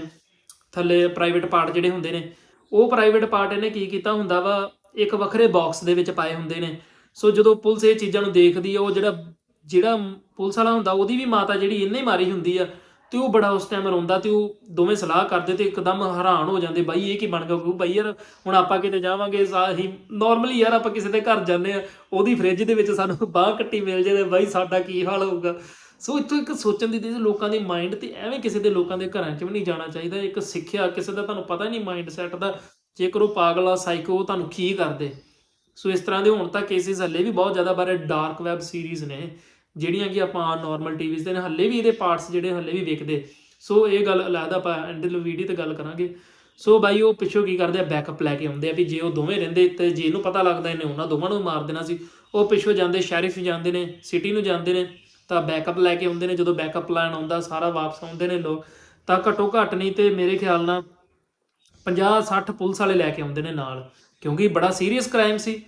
ਥੱਲੇ ਪ੍ਰਾਈਵੇਟ ਪਾਰਟ ਜਿਹੜੇ ਹੁੰਦੇ ਨੇ, ਉਹ ਪ੍ਰਾਈਵੇਟ ਪਾਰਟ ਇਹਨੇ ਕੀ ਕੀਤਾ ਹੁੰਦਾ ਵਾ? ਇੱਕ ਵੱਖਰੇ ਬਾਕਸ ਦੇ ਵਿੱਚ ਪਾਏ ਹੁੰਦੇ ਨੇ। ਸੋ ਜਦੋਂ ਪੁਲਿਸ ਇਹ ਚੀਜ਼ਾਂ ਨੂੰ ਦੇਖਦੀ ਆ, ਉਹ ਜਿਹੜਾ ਜਿਹੜਾ ਪੁਲਿਸ ਵਾਲਾ ਹੁੰਦਾ, ਉਹਦੀ ਵੀ ਮਾਤਾ ਜਿਹੜੀ, ਇਹਨੇ ਮਾਰੀ ਹੁੰਦੀ ਆ। ਤੇ ਉਹ ਬੜਾ ਉਸ ਟਾਈਮ ਰੋਂਦਾ ਤੇ ਉਹ ਦੋਵੇਂ ਸਲਾਹ ਕਰਦੇ ਤੇ ਇੱਕਦਮ ਹੈਰਾਨ ਹੋ ਜਾਂਦੇ, ਬਾਈ ਇਹ ਕੀ ਬਣ ਗਿਆ? ਕਿਉਂ ਬਾਈ ਯਾਰ ਹੁਣ ਆਪਾਂ ਕਿਤੇ ਜਾਵਾਂਗੇ ਸਾਹੀ ਨਾਰਮਲੀ ਯਾਰ ਆਪਾਂ ਕਿਸੇ ਦੇ ਘਰ ਜਾਂਦੇ ਆ ਉਹਦੀ ਫ੍ਰਿਜ ਦੇ ਵਿੱਚ ਸਾਨੂੰ ਬਾਹ ਕੱਟੀ ਮਿਲ ਜਾਏ ਤੇ ਬਾਈ ਸਾਡਾ ਕੀ ਹਾਲ ਹੋਊਗਾ? ਸੋ ਇੱਥੋਂ ਇੱਕ ਸੋਚਣ ਦੀ ਦੇ ਲੋਕਾਂ ਦੇ ਮਾਈਂਡ ਤੇ ਐਵੇਂ ਕਿਸੇ ਦੇ ਲੋਕਾਂ ਦੇ ਘਰਾਂ 'ਚ ਵੀ ਨਹੀਂ ਜਾਣਾ ਚਾਹੀਦਾ, ਇੱਕ ਸਿੱਖਿਆ, ਕਿਸੇ ਦਾ ਤੁਹਾਨੂੰ ਪਤਾ ਨਹੀਂ ਮਾਈਂਡ ਸੈਟ ਦਾ, ਜੇਕਰ ਉਹ ਪਾਗਲ ਆ ਸਾਈਕੋ ਤੁਹਾਨੂੰ ਕੀ ਕਰਦੇ? ਸੋ ਇਸ ਤਰ੍ਹਾਂ ਦੇ ਹੁਣ ਤਾਂ ਕੇਸਿਸ ਹੱਲੇ ਵੀ ਬਹੁਤ ਜ਼ਿਆਦਾ ਬਾਰੇ ਡਾਰਕ ਵੈਬ ਸੀਰੀਜ਼ ਨੇ। ਜਿਹੜੀਆਂ ਕਿ ਆਪਾਂ ਨਾਰਮਲ ਟੀਵੀਜ਼ ਦੇ ਨੇ, ਹੱਲੇ ਵੀ ਇਹਦੇ ਪਾਰਟਸ ਜਿਹੜੇ ਹੱਲੇ ਵੀ ਵੇਖਦੇ। ਸੋ ਇਹ ਗੱਲ ਅਲੱਗ ਆਪਾਂ ਐਂਡ ਵੀਡੀਓ ਤੇ ਗੱਲ ਕਰਾਂਗੇ। ਸੋ ਬਾਈ, ਉਹ ਪਿੱਛੋਂ ਕੀ ਕਰਦੇ ਆ ਬੈਕਅਪ ਲੈ ਕੇ ਆਉਂਦੇ ਆ ਵੀ ਜੇ ਉਹ ਦੋਵੇਂ ਰਹਿੰਦੇ ਤੇ ਜੇ ਇਹਨੂੰ ਪਤਾ ਲੱਗਦਾ ਇਹਨੇ ਉਹਨਾਂ ਦੋਵਾਂ ਨੂੰ ਮਾਰ ਦੇਣਾ ਸੀ, ਉਹ ਪਿੱਛੋਂ ਜਾਂਦੇ ਸ਼ੈਰਿਫ ਜਾਂਦੇ ਨੇ ਸਿਟੀ ਨੂੰ ਜਾਂਦੇ ਨੇ, ਤਾਂ ਬੈਕਅਪ ਲੈ ਕੇ ਆਉਂਦੇ ਨੇ। ਜਦੋਂ ਬੈਕਅਪ ਪਲਾਨ ਆਉਂਦਾ, ਸਾਰਾ ਵਾਪਸ ਆਉਂਦੇ ਨੇ ਲੋਕ, ਤਾਂ ਘੱਟੋ ਘੱਟ ਨਹੀਂ ਤੇ ਮੇਰੇ ਖਿਆਲ ਨਾਲ 50 60 ਪੁਲਿਸ ਵਾਲੇ ਲੈ ਕੇ ਆਉਂਦੇ ਨੇ ਨਾਲ, ਕਿਉਂਕਿ ਬੜਾ ਸੀਰੀਅਸ ਕ੍ਰਾਈਮ ਸੀ।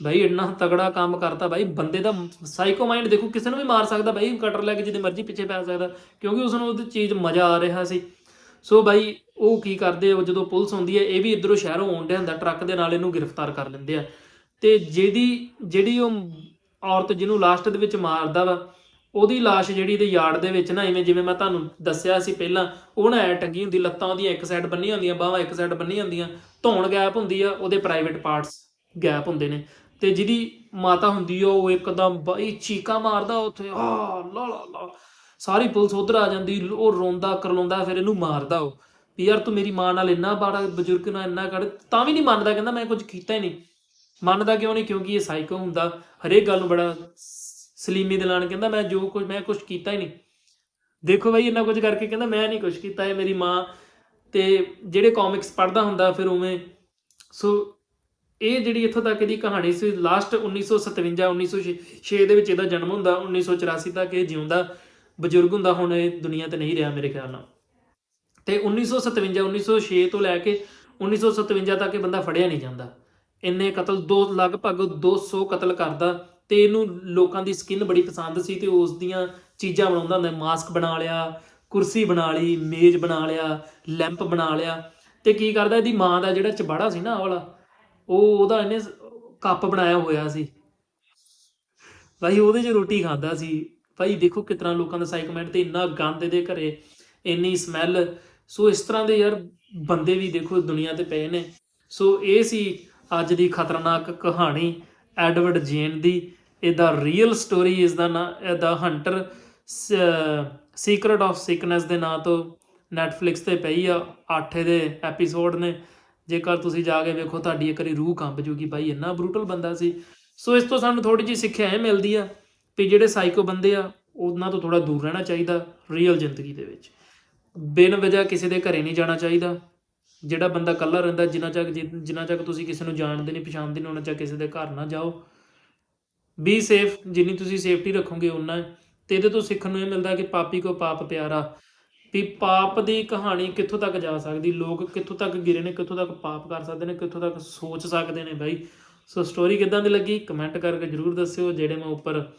ਭਾਈ ਇੰਨਾ ਤਗੜਾ ਕੰਮ ਕਰਤਾ ਭਾਈ ਬੰਦੇ ਦਾ ਸਾਈਕੋ ਮਾਈਂਡ ਦੇਖੋ, ਕਿਸੇ ਨੂੰ ਵੀ ਮਾਰ ਸਕਦਾ ਭਾਈ ਕਟਰ ਲੈ ਕੇ ਜਿਹਦੇ ਮਰਜ਼ੀ ਪਿੱਛੇ ਪੈ ਸਕਦਾ, ਕਿਉਂਕਿ ਉਸ ਨੂੰ ਉਹਦੀ ਚੀਜ਼ ਮਜ਼ਾ ਆ ਰਿਹਾ ਸੀ। ਸੋ ਭਾਈ ਉਹ ਕੀ ਕਰਦੇ ਉਹ ਜਦੋਂ ਪੁਲਿਸ ਆਉਂਦੀ ਹੈ ਇਹ ਵੀ ਇਧਰੋਂ ਸ਼ਹਿਰੋਂ ਆਉਂਦੇ ਹੁੰਦਾ, ਟਰੱਕ ਦੇ ਨਾਲ ਇਹਨੂੰ ਗ੍ਰਿਫਤਾਰ ਕਰ ਲੈਂਦੇ ਆ। ਤੇ ਜਿਹਦੀ, ਜਿਹੜੀ ਉਹ ਔਰਤ ਜਿਹਨੂੰ ਲਾਸਟ ਦੇ ਵਿੱਚ ਮਾਰਦਾ ਵਾ, ਉਹਦੀ ਲਾਸ਼ ਜਿਹੜੀ ਦੇ ਯਾਰਡ ਦੇ ਵਿੱਚ ਨਾ, ਇਵੇਂ ਜਿਵੇਂ ਮੈਂ ਤੁਹਾਨੂੰ ਦੱਸਿਆ ਸੀ ਪਹਿਲਾਂ, ਉਹ ਨਾ ਐ ਟੰਗੀ ਹੁੰਦੀ, ਲੱਤਾਂ ਉਹਦੀਆਂ ਇੱਕ ਸਾਈਡ ਬੰਨੀ ਹੁੰਦੀਆਂ, ਬਾਹਾਂ ਇੱਕ ਸਾਈਡ ਬੰਨੀ ਹੁੰਦੀਆਂ, ਧੌਣ ਗੈਪ ਹੁੰਦੀ ਆ, ਉਹਦੇ ਪ੍ਰਾਈਵੇਟ ਪਾਰਟਸ ਗੈਪ ਹੁੰਦੇ ਨੇ। ਤੇ ਜਿਹਦੀ ਮਾਤਾ ਹੁੰਦੀ ਉਹ ਇੱਕਦਮ ਬਈ ਚੀਕਾ ਮਾਰਦਾ ਉੱਥੇ, ਆ, ਲਾ ਲਾ ਲਾ। ਸਾਰੀ ਪੁਲਿਸ ਉਧਰ ਆ ਜਾਂਦੀ, ਉਹ ਰੋਂਦਾ, ਕਰਲਾਉਂਦਾ, ਫਿਰ ਇਹਨੂੰ ਮਾਰਦਾ ਉਹ। ਵੀ ਯਾਰ ਤੂੰ ਮੇਰੀ ਮਾਂ ਨਾਲ ਇੰਨਾ ਬਾੜਾ ਬਜ਼ੁਰਗ ਨਾਲ ਇੰਨਾ ਕਰ, ਤਾਂ ਵੀ ਨਹੀਂ ਮੰਨਦਾ, ਕਹਿੰਦਾ ਮੈਂ ਕੁਝ ਕੀਤਾ ਹੀ ਨਹੀਂ ਮੰਨਦਾ ਕਿਉਂ ਨਹੀਂ ਕਿਉਂਕਿ ਇਹ ਸਾਈਕੋ ਹੁੰਦਾ। ਹਰੇਕ ਗੱਲ ਨੂੰ ਬੜਾ ਸਲੀਮੀ ਦੇ ਨਾਲ ਕਹਿੰਦਾ, ਮੈਂ ਜੋ ਕੁਝ, ਮੈਂ ਕੁਝ ਕੀਤਾ ਹੀ ਨਹੀਂ ਦੇਖੋ ਬਾਈ, ਇੰਨਾ ਕੁਝ ਕਰਕੇ ਕਹਿੰਦਾ, ਮੈਂ ਨਹੀਂ ਕੁਝ ਕੀਤਾ, ਇਹ ਮੇਰੀ ਮਾਂ। ਤੇ ਜਿਹੜੇ ਕਾਮਿਕਸ ਪੜ੍ਹਦਾ ਹੁੰਦਾ, ਫਿਰ ਉਵੇਂ, ਸੋ ਇਹ ਜਿਹੜੀ ਇੱਥੋਂ ਤੱਕ ਇਹਦੀ ਕਹਾਣੀ ਸੀ ਲਾਸਟ 1957 1906 ਦੇ ਵਿੱਚ ਇਹਦਾ ਜਨਮ ਹੁੰਦਾ 1984 ਤੱਕ ਇਹ ਜਿਉਂਦਾ, ਬਜ਼ੁਰਗ ਹੁੰਦਾ, ਹੁਣ ਇਹ ਦੁਨੀਆ ਤੇ ਨਹੀਂ ਰਿਹਾ ਮੇਰੇ ਖਿਆਲ ਨਾਲ। ਤੇ 1957 1906 ਤੋਂ ਲੈ ਕੇ 1957 ਤੱਕ ਇਹ ਬੰਦਾ ਫੜਿਆ ਨਹੀਂ ਜਾਂਦਾ। ਇੰਨੇ ਕਤਲ, ਦੋ, ਲਗਭਗ 200 ਕਤਲ ਕਰਦਾ ਤੇ ਇਹਨੂੰ ਲੋਕਾਂ ਦੀ ਸਕਿਨ ਬੜੀ ਪਸੰਦ ਸੀ ਤੇ ਉਸ ਦੀਆਂ ਚੀਜ਼ਾਂ ਬਣਾਉਂਦਾ ਹੁੰਦਾ ਮਾਸਕ ਬਣਾ ਲਿਆ, ਕੁਰਸੀ ਬਣਾ ਲਈ, ਮੇਜ਼ ਬਣਾ ਲਿਆ ਲੈਂਪ ਬਣਾ ਲਿਆ। ਤੇ ਕੀ ਕਰਦਾ, ਇਹਦੀ ਮਾਂ ਦਾ ਜਿਹੜਾ ਚਬਾੜਾ ਸੀ ਨਾ, ਆਹ ਵਾਲਾ ਉਹ ਉਹਦਾ ਇਹਨੇ ਕੱਪ ਬਣਾਇਆ ਹੋਇਆ ਸੀ। ਭਾਈ ਉਹਦੇ 'ਚ ਰੋਟੀ ਖਾਂਦਾ ਸੀ। ਭਾਈ ਦੇਖੋ ਕਿਤਨਾ ਲੋਕਾਂ ਦਾ ਸਾਈਕਮੈਂਟ ਤੇ ਇੰਨਾ ਗੰਦ ਇਹਦੇ ਘਰੇ, ਇੰਨੀ ਸਮੈਲ ਸੋ ਇਸ ਤਰ੍ਹਾਂ ਦੇ ਯਾਰ ਬੰਦੇ ਵੀ ਦੇਖੋ ਦੁਨੀਆ ਤੇ ਪਏ ਨੇ। ਸੋ ਇਹ ਸੀ ਅੱਜ ਦੀ ਖਤਰਨਾਕ ਕਹਾਣੀ ਐਡਵਰਡ ਜੇਨ ਦੀ। ਇਹਦਾ ਰੀਅਲ ਸਟੋਰੀ ਇਸ ਦਾ ਨਾਂ, ਇਹਦਾ ਹੰਟਰ ਸੀਕ੍ਰੇਟ ਆਫ ਸਿਕਨੈਸ ਦੇ ਨਾਂ ਤੋਂ ਨੈਟਫਲਿਕਸ ਤੇ ਪਈ ਆ 8 ਦੇ ਐਪੀਸੋਡ ਨੇ। ਜੇਕਰ ਤੁਸੀਂ ਜਾ ਕੇ ਵੇਖੋ, ਤੁਹਾਡੀ ਇੱਕ ਵਾਰੀ ਰੂਹ ਕੰਬ ਜੂਗੀ ਬਾਈ, ਇੰਨਾ ਬਰੂਟਲ ਬੰਦਾ ਸੀ। ਸੋ ਇਸ ਤੋਂ ਸਾਨੂੰ ਥੋੜੀ ਜਿਹੀ ਸਿੱਖਿਆ ਇਹ ਮਿਲਦੀ ਆ ਵੀ ਜਿਹੜੇ ਸਾਈਕੋ ਬੰਦੇ ਆ, ਉਹਨਾਂ ਤੋਂ ਥੋੜਾ ਦੂਰ ਰਹਿਣਾ ਚਾਹੀਦਾ ਰੀਅਲ ਜ਼ਿੰਦਗੀ ਦੇ ਵਿੱਚ। ਬਿਨ ਵਜ੍ਹਾ ਕਿਸੇ ਦੇ ਘਰੇ ਨਹੀਂ ਜਾਣਾ ਚਾਹੀਦਾ। ਜਿਹੜਾ ਬੰਦਾ ਇਕੱਲਾ ਰਹਿੰਦਾ, ਜਿੰਨਾ ਚੱਕ ਜਿੰਨਾ ਚੱਕ ਤੁਸੀਂ ਕਿਸੇ ਨੂੰ ਜਾਣਦੇ ਨਹੀਂ, ਪਛਾਣਦੇ ਨਹੀਂ, ਉਹਨਾਂ ਚੱਕ ਕਿਸੇ ਦੇ ਘਰ ਨਾ ਜਾਓ। ਬੀ ਸੇਫ ਜਿੰਨੀ ਤੁਸੀਂ ਸੇਫਟੀ ਰੱਖੋਗੇ ਉਨਾ ਹੈ। ਤੇ ਇਹਦੇ ਤੋਂ ਸਿੱਖਣ ਨੂੰ ਇਹ ਮਿਲਦਾ ਕਿ ਪਾਪੀ ਕੋ ਪਾਪ ਪਿਆਰਾ। ਵੀ ਪਾਪ ਦੀ ਕਹਾਣੀ ਕਿੱਥੋਂ ਤੱਕ ਜਾ ਸਕਦੀ? ਲੋਕ ਕਿੱਥੋਂ ਤੱਕ ਗਿਰੇ ਨੇ? ਕਿੱਥੋਂ ਤੱਕ ਪਾਪ ਕਰ ਸਕਦੇ ਨੇ? ਕਿੱਥੋਂ ਤੱਕ ਸੋਚ ਸਕਦੇ ਨੇ ਬਾਈ? ਸੋ ਸਟੋਰੀ ਕਿਦਾਂ ਦੀ ਲੱਗੀ? ਕਮੈਂਟ ਕਰਕੇ ਜਰੂਰ ਦੱਸਿਓ। ਜਿਹੜੇ ਮੈਂ ਉੱਪਰ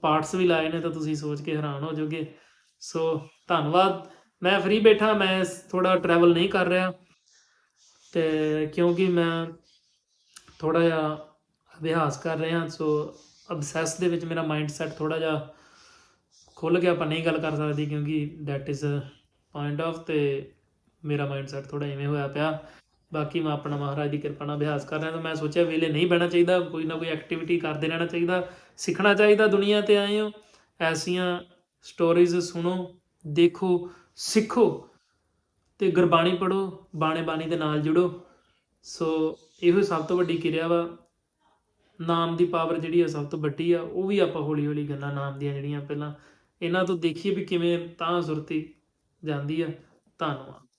ਪਾਰਟਸ ਵੀ ਲਾਏ ਨੇ ਤਾਂ ਤੁਸੀਂ ਸੋਚ ਕੇ ਹੈਰਾਨ ਹੋ ਜਾਓਗੇ। ਸੋ ਧੰਨਵਾਦ। ਮੈਂ ਫ੍ਰੀ ਬੈਠਾ, ਮੈਂ ਥੋੜਾ ਟਰੈਵਲ ਨਹੀਂ ਕਰ ਰਿਹਾ। ਤੇ ਕਿਉਂਕਿ ਮੈਂ ਥੋੜਾ ਜਿਹਾ ਅਭਿਆਸ ਕਰ ਰਿਹਾ। ਸੋ ਅਬਸੈਸ ਦੇ ਵਿੱਚ ਮੇਰਾ ਮਾਈਂਡ ਸੈਟ ਥੋੜਾ ਜਿਹਾ ਖੁੱਲ ਕੇ ਆਪਾਂ ਨਹੀਂ ਗੱਲ ਕਰ ਸਕਦੇ ਕਿਉਂਕਿ ਦੈਟ ਇਜ਼ ਪੁਆਇੰਟ ਆਫ ਤੇ ਮੇਰਾ ਮਾਈਂਡ ਸੈਟ ਥੋੜਾ ਐਵੇਂ ਹੋਇਆ ਪਿਆ। ਬਾਕੀ ਮੈਂ ਆਪਣਾ ਮਹਾਰਾਜ ਦੀ ਕਿਰਪਾ ਨਾਲ ਅਭਿਆਸ ਕਰ ਰਿਹਾ ਤਾਂ ਮੈਂ ਸੋਚਿਆ ਵੇਲੇ ਨਹੀਂ ਬਹਿਣਾ ਚਾਹੀਦਾ, ਕੋਈ ਨਾ ਕੋਈ ਐਕਟੀਵਿਟੀ ਕਰਦੇ ਰਹਿਣਾ ਚਾਹੀਦਾ, ਸਿੱਖਣਾ ਚਾਹੀਦਾ ਦੁਨੀਆ ਤੇ ਆਏ ਹੋ। ਐਸੀਆਂ ਸਟੋਰੀਜ਼ ਸੁਣੋ, ਦੇਖੋ, ਸਿੱਖੋ ਤੇ ਗੁਰਬਾਣੀ ਪੜੋ ਬਾਣੇ ਬਾਣੀ ਦੇ ਨਾਲ ਜੁੜੋ। ਸੋ ਇਹੋ ਸਭ ਤੋਂ ਵੱਡੀ ਕਿਰਿਆ ਵਾ। ਨਾਮ ਦੀ ਪਾਵਰ ਜਿਹੜੀ ਆ ਸਭ ਤੋਂ ਵੱਡੀ ਆ, ਉਹ ਵੀ ਆਪਾਂ ਹੌਲੀ ਹੌਲੀ ਗੱਲਾਂ ਨਾਮ ਦੀਆਂ ਜਿਹੜੀਆਂ ਪਹਿਲਾਂ ਇਹਨਾਂ ਤੋਂ ਦੇਖੀਏ ਵੀ ਕਿਵੇਂ ਤਾਂ ਸੁਰਤੀ ਜਾਂਦੀ ਆ। ਧੰਨਵਾਦ।